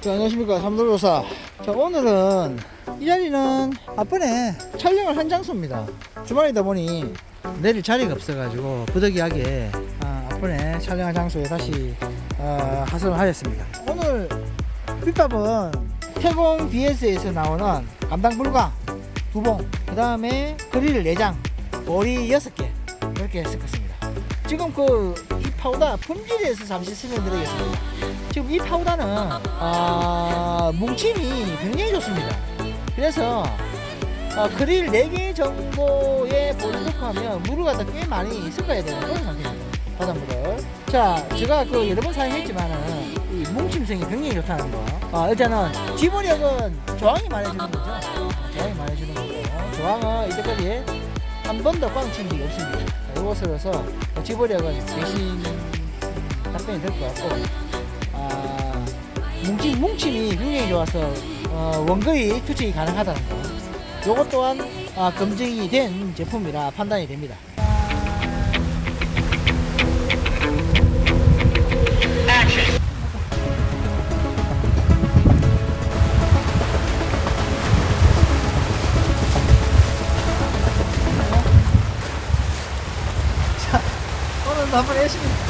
자, 안녕하십니까. 삼돌조사. 자, 오늘은 이 자리는 앞번에 촬영을 한 장소입니다. 주말이다 보니 내릴 자리가 없어가지고 부득이하게 아, 앞번에 촬영한 장소에 다시 아, 하선을 하였습니다. 오늘 빗밥은 태공 BS에서 나오는 감당 불가 두 봉, 그 다음에 그릴 4장, 보리 6개 이렇게 섞었습니다. 지금 그이 파우더 품질에서 잠시 설명드리겠습니다. 지금 이 파우더는 아, 뭉침이 굉장히 좋습니다. 그래서 어, 그릴 4개 정도의 볼을 넣고 하면 물을 갖다 꽤 많이 섞어야 되는 그런 상태입니다. 바닷물을. 자, 제가 그 여러 번 사용했지만은 이 뭉침성이 굉장히 좋다는 거. 어, 일단은 지보력은 저항이 많아지는 거죠. 저항이 많아지는 거고. 저항은 이때까지 한 번도 꽝친 적이 없습니다. 자, 이것으로서 지보력은 대신 답변이 될 것 같고, 아, 뭉침, 뭉침이 굉장히 좋아서 어, 원거리 투척이 가능하다는 거. 요것 또한 아, 검증이 된 제품이라 판단이 됩니다. 오늘도 한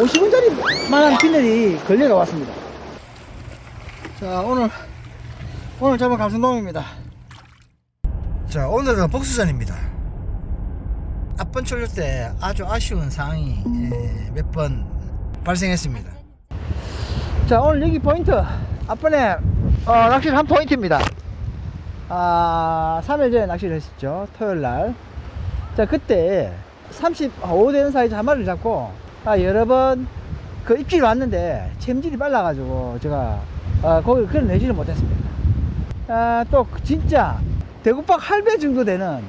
50원짜리 만한 비늘이 걸려가 왔습니다. 자, 오늘, 오늘 잡은 감성돔입니다. 자, 오늘은 복수전입니다. 앞번 출력 때 아주 아쉬운 상황이 예, 몇번 발생했습니다. 자, 오늘 여기 포인트. 앞번에 어, 낚시를 한 포인트입니다. 아, 3일 전에 낚시를 했었죠. 토요일 날. 자, 그때 35 되는 사이즈 한 마리를 잡고 아, 여러 번 그 입질이 왔는데 챔질이 빨라가지고 제가 아, 거기를 끌어내지를 못했습니다. 아, 또 진짜 대구박 할배 정도 되는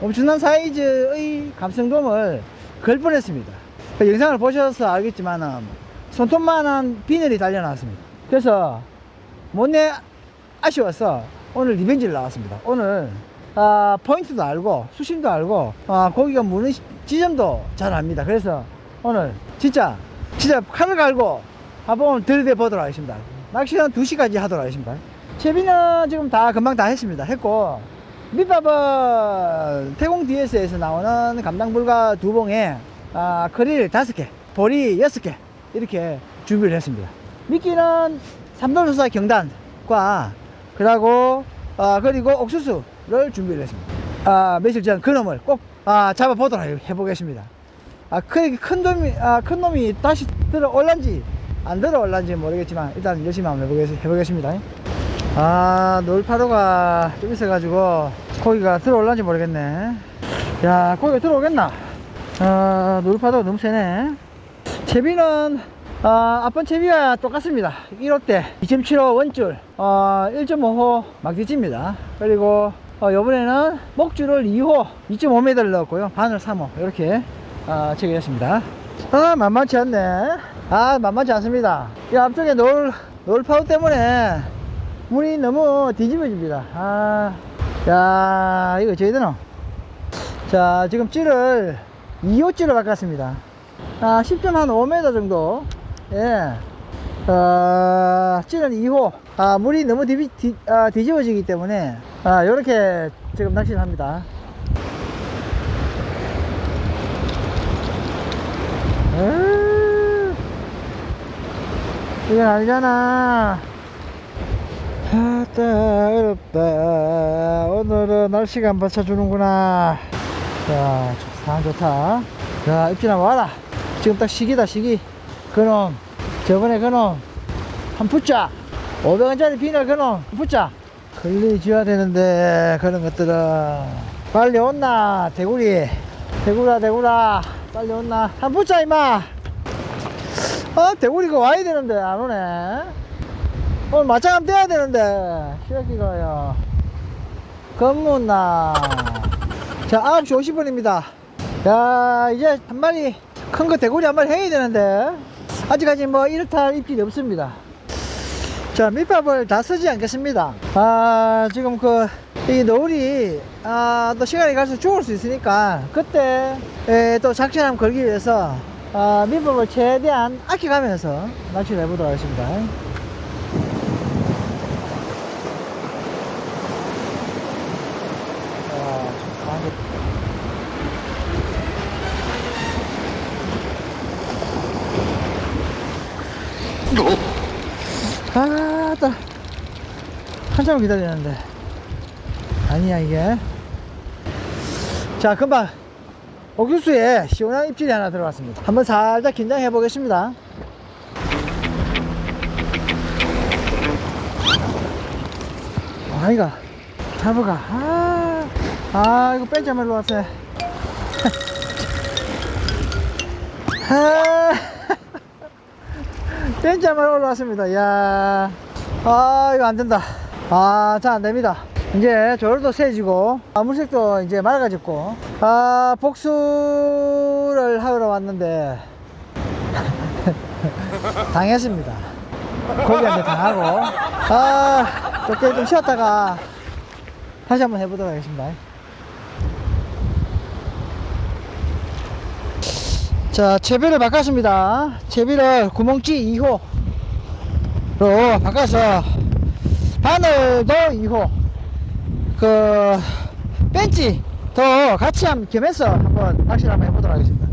엄청난 사이즈의 감성돔을 걸 뻔했습니다. 그 영상을 보셔서 알겠지만 손톱만한 비늘이 달려나왔습니다. 그래서 못내 아쉬워서 오늘 리벤지를 나왔습니다. 오늘 아, 포인트도 알고 수심도 알고 아, 고기가 무는 시- 지점도 잘 압니다. 그래서 오늘 진짜 진짜 칼을 갈고 한번 들이대 보도록 하겠습니다. 낚시는 2시까지 하도록 하겠습니다. 채비는 지금 다 금방 다 했습니다. 했고 밑밥은 태공 DS에서 나오는 감당 불가 두 봉에 아, 크릴 다섯 개, 보리 여섯 개 이렇게 준비를 했습니다. 미끼는 삼돌조사 경단과 그리고 아, 그리고 옥수수를 준비를 했습니다. 아, 며칠 전 그놈을 꼭 아, 잡아보도록 해- 해보겠습니다. 아, 큰, 큰 놈이, 아, 큰 놈이 다시 들어 올란지 안 들어 올란지 모르겠지만 일단 열심히 한번 해보겠, 해보겠습니다. 아, 놀파도가 좀 있어가지고 고기가 들어올란지 모르겠네. 야, 고기가 들어오겠나? 아, 놀파도가 너무 세네. 채비는 아, 앞번 채비와 똑같습니다. 1호 때2.75 원줄, 어, 1.5호 막대지입니다. 그리고 어, 이번에는 목줄을 2호 2.5m를 넣었고요. 바늘 3호 이렇게 어, 체결했습니다. 아 만만치 않네. 아 만만치 않습니다. 이 앞쪽에 놀 놀파우 때문에 물이 너무 뒤집어집니다. 아, 야 이거 저희들은 자 지금 찌를 2호찌로 바꿨습니다. 아, 10.5m 정도. 예. 어, 찌는 2호. 아, 물이 너무 뒤, 뒤, 아, 뒤집어지기 때문에, 아, 요렇게 지금 낚시를 합니다. 이건 아니잖아. 아따, 어렵다. 오늘은 날씨가 안 받쳐주는구나. 자, 상황 좋다. 자, 입질아 와라. 지금 딱 시기다, 시기. 그놈, 저번에 그놈, 한 푸짜. 500원짜리 비닐 그놈, 한 푸짜. 걸리 줘야 되는데, 그런 것들은. 빨리 온나, 대구리. 대구라, 대구라. 빨리 온나. 한 푸짜, 임마. 어, 대구리가 와야 되는데, 안 오네. 오늘 맞짱함 떼야 되는데, 시작기가, 야. 검문나. 자, 9시 50분입니다. 야, 이제 한 마리, 큰 거 대구리 한 마리 해야 되는데, 아직까지 뭐 이렇다 할 입질이 없습니다. 자, 밑밥을 다 쓰지 않겠습니다. 아, 지금 그, 이 노을이, 아, 또 시간이 갈수록 죽을 수 있으니까, 그때, 에, 또 작전함 걸기 위해서, 아, 밑밥을 최대한 아껴가면서 낚시를 해보도록 하겠습니다. 아, 따. 한참을 기다리는데. 아니야, 이게. 자, 금방 옥수수에 시원한 입질이 하나 들어갔습니다. 한번 살짝 긴장해 보겠습니다. 아이가, 잡아가. 아, 아, 이거 빼자말로 왔어. 아, 뺀자말 올라왔습니다. 야, 아 이거 안 된다. 아, 잘 안 됩니다. 이제 저울도 세지고 아, 물색도 이제 맑아졌고 아 복수를 하러 왔는데 당했습니다. 고기한테 당하고 아 조금 좀 쉬었다가 다시 한번 해보도록 하겠습니다. 자, 채비를 바꿨습니다. 채비를 구멍찌 2호로 바꿔서 바늘도 2호, 그 벤치 더 같이 함 겸해서 한번 낚시를 한번 해보도록 하겠습니다.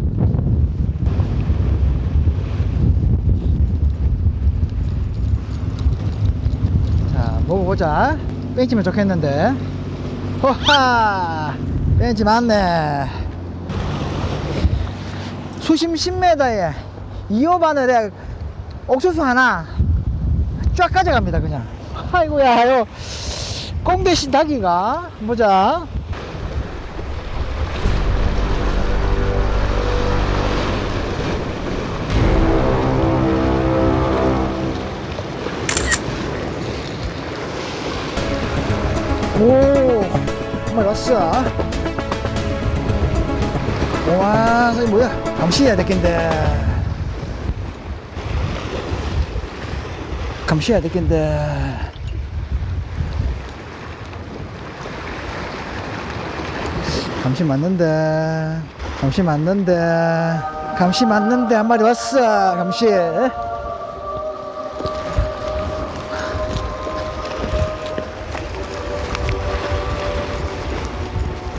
자, 먹어보자. 벤치면 좋겠는데. 호하! 벤치 맞네. 수심 10m에 2호 바늘에 옥수수 하나 쫙 가져갑니다 그냥 아이고야 요 꽁 대신 닭이가 보자 오 정말 왔어 와, 저기 뭐야? 감시해야 되겠는데. 감시해야 되겠는데. 감시 맞는데. 감시 맞는데. 감시 맞는데 한 마리 왔어. 감시.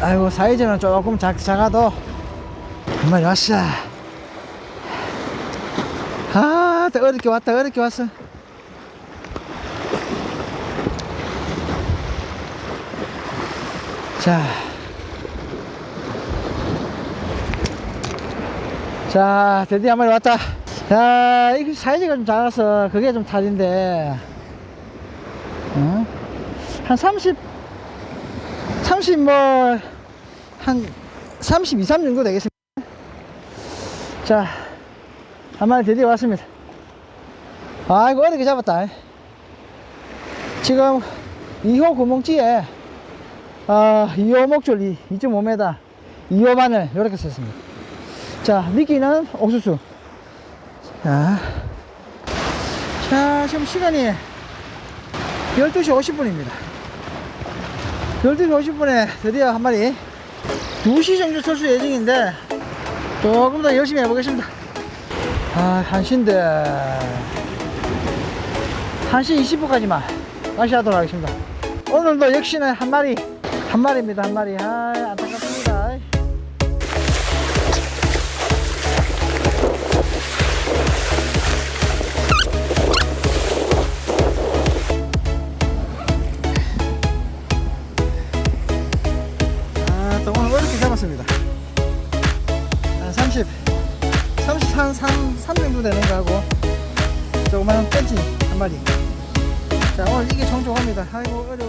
아이고 사이즈는 조금 작, 작아도 한 마리 왔어 아또 어렵게 왔다 어렵게 왔어 자 자, 드디어 한 마리 왔다. 자, 이거 사이즈가 좀 작아서 그게 좀 탈인데, 어? 한 30, 30 뭐, 한 32, 3 정도 되겠습니다. 자, 한 마리 드디어 왔습니다. 아이고, 어렵게 잡았다. 지금 2호 구멍찌에, 아, 2호 목줄 2.5m, 2호 바늘, 이렇게 썼습니다. 자, 미끼는 옥수수. 자, 자, 지금 시간이 12시 50분입니다. 12시 50분에 드디어 한 마리 2시 정도 철수 예정인데 조금 더 열심히 해보겠습니다. 아, 1시인데 1시 20분까지만 낚시 하도록 하겠습니다. 오늘도 역시나 한 마리 한 마리입니다 한 마리 아 안타깝습니다 조그마한 벤